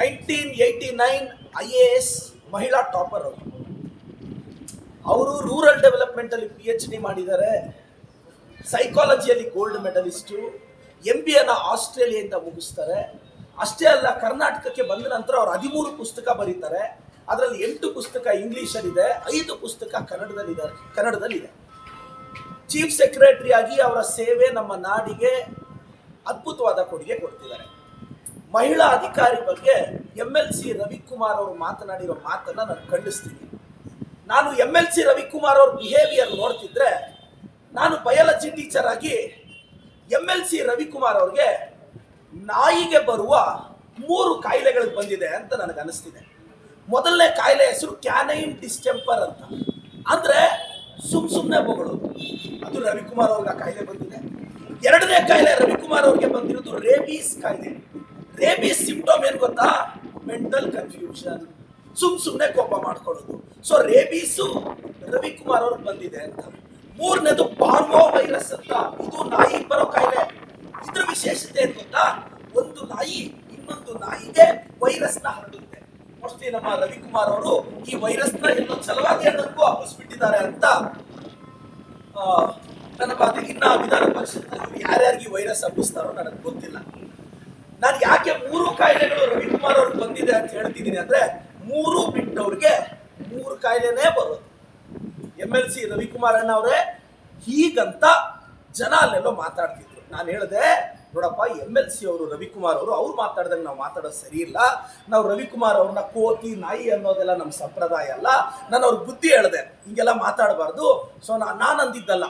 Nineteen eighty nine I A S ಮಹಿಳಾ topper ಅವರು. ಅವರು ರೂರಲ್ ಡೆವಲಪ್ಮೆಂಟಲ್ಲಿ ಪಿ ಎಚ್ ಡಿ ಮಾಡಿದ್ದಾರೆ. ಸೈಕಾಲಜಿಯಲ್ಲಿ gold medalist M B A ಆಸ್ಟ್ರೇಲಿಯಾದಿಂದ ಮುಗಿಸ್ತಾರೆ. ಅಷ್ಟೇ ಅಲ್ಲ, ಕರ್ನಾಟಕಕ್ಕೆ ಬಂದ ನಂತರ ಅವ್ರು ಹದಿಮೂರು ಪುಸ್ತಕ ಬರೀತಾರೆ. ಅದರಲ್ಲಿ ಎಂಟು ಪುಸ್ತಕ ಇಂಗ್ಲೀಷಲ್ಲಿದೆ, ಐದು ಪುಸ್ತಕ ಕನ್ನಡದಲ್ಲಿದೆ ಕನ್ನಡದಲ್ಲಿದೆ. ಚೀಫ್ ಸೆಕ್ರೆಟರಿ ಆಗಿ ಅವರ ಸೇವೆ ನಮ್ಮ ನಾಡಿಗೆ ಅದ್ಭುತವಾದ ಕೊಡುಗೆ ಕೊಡ್ತಿದ್ದಾರೆ. ಮಹಿಳಾ ಅಧಿಕಾರಿ ಬಗ್ಗೆ ಎಂ ಎಲ್ ಸಿ ರವಿಕುಮಾರ್ ಅವರು ಮಾತನಾಡಿರೋ ಮಾತನ್ನ ನಾನು ಖಂಡಿಸ್ತೀನಿ. ನಾನು ಎಂ ಎಲ್ ಸಿ ರವಿಕುಮಾರ್ ಅವ್ರ ಬಿಹೇವಿಯರ್ ನೋಡ್ತಿದ್ರೆ, ನಾನು ಬಯಾಲಜಿ ಟೀಚರ್ ಆಗಿ ಎಂ ಎಲ್ ಸಿ ರವಿಕುಮಾರ್ ಅವ್ರಿಗೆ ನಾಯಿಗೆ ಬರುವ ಮೂರು ಕಾಯಿಲೆಗಳು ಬಂದಿದೆ ಅಂತ ನನಗೆ ಅನಿಸ್ತಿದೆ. ಮೊದಲನೇ ಕಾಯಿಲೆ ಹೆಸರು ಕ್ಯಾನೈನ್ ಡಿಸ್ಟೆಂಪರ್ ಅಂತ. ಅಂದ್ರೆ ಸುಮ್ ಸುಮ್ಮನೆ ಬೊಗಳೋದು ಅದು ರವಿಕುಮಾರ್ ಅವ್ರಿಗೆ ಆ ಕಾಯಿಲೆ ಬಂದಿದೆ. ಎರಡನೇ ಕಾಯಿಲೆ ರವಿಕುಮಾರ್ ಅವ್ರಿಗೆ ಬಂದಿರೋದು ರೇಬೀಸ್ ಕಾಯಿಲೆ. ರೇಬೀಸ್ ಸಿಂಪ್ಟಮ್ ಏನು ಗೊತ್ತಾ? ಮೆಂಟಲ್ ಕನ್ಫ್ಯೂಷನ್ ಸುಮ್ ಸುಮ್ಮನೆ ಕೋಪ ಮಾಡ್ಕೊಳ್ಳೋದು. ಸೊ ರೇಬೀಸು ರವಿಕುಮಾರ್ ಅವ್ರಿಗೆ ಬಂದಿದೆ ಅಂತ. ಮೂರನೇದು ಪಾರ್ವೋ ವೈರಸ್ ಅಂತ. ಇದು ನಾಯಿ ಬರೋ ಕಾಯಿಲೆ. ಇದ್ರ ವಿಶೇಷತೆ ಏನು ಗೊತ್ತಾ? ಒಂದು ನಾಯಿ ಇನ್ನೊಂದು ನಾಯಿಗೆ ವೈರಸ್ನ ಹರಡುತ್ತೆ. ಮೋಸ್ಟ್ಲಿ ನಮ್ಮ ರವಿಕುಮಾರ್ ಅವರು ಈ ವೈರಸ್ನ ಎಲ್ಲೋ ಸಲುವಾಗಿ ಅನ್ನೋದಕ್ಕೂ ಹಬ್ಬಿಸ್ಬಿಟ್ಟಿದ್ದಾರೆ ಅಂತ ನನ್ನ ಮಾತು ಇನ್ನ ವಿಧಾನ ಪರಿಷತ್ನಲ್ಲಿ ಯಾರ್ಯಾರಿಗೆ ವೈರಸ್ ಹಬ್ಬಿಸ್ತಾರೋ ನನಗೆ ಗೊತ್ತಿಲ್ಲ. ನಾನು ಯಾಕೆ ಮೂರು ಕಾಯಿಲೆಗಳು ರವಿಕುಮಾರ್ ಅವ್ರಿಗೆ ಬಂದಿದೆ ಅಂತ ಹೇಳ್ತಿದ್ದೀನಿ ಅಂದ್ರೆ ಮೂರು ಬಿಟ್ಟವ್ರಿಗೆ ಮೂರು ಕಾಯಿಲೆನೇ ಬರೋದು. ಎಂ ಎಲ್ ಸಿ ರವಿಕುಮಾರ್ ಅಣ್ಣ ಅವರೇ, ಹೀಗಂತ ಜನ ಅಲ್ಲೆಲ್ಲೋ ಮಾತಾಡ್ತಿದ್ರು. ನಾನು ಹೇಳಿದೆ, ನೋಡಪ್ಪ ಎಂ ಎಲ್ ಸಿ ಅವರು, ರವಿಕುಮಾರ್ ಅವರು, ಅವ್ರು ಮಾತಾಡ್ದಂಗೆ ನಾವು ಮಾತಾಡೋದು ಸರಿ ಇಲ್ಲ. ನಾವು ರವಿಕುಮಾರ್ ಅವ್ರನ್ನ ಕೋತಿ, ನಾಯಿ ಅನ್ನೋದೆಲ್ಲ ನಮ್ಮ ಸಂಪ್ರದಾಯ ಅಲ್ಲ. ನಾನು ಅವ್ರಿಗೆ ಬುದ್ಧಿ ಹೇಳಿದೆ, ಹಿಂಗೆಲ್ಲ ಮಾತಾಡಬಾರ್ದು. ಸೊ ನಾನು ಅಂದಿದ್ದಲ್ಲ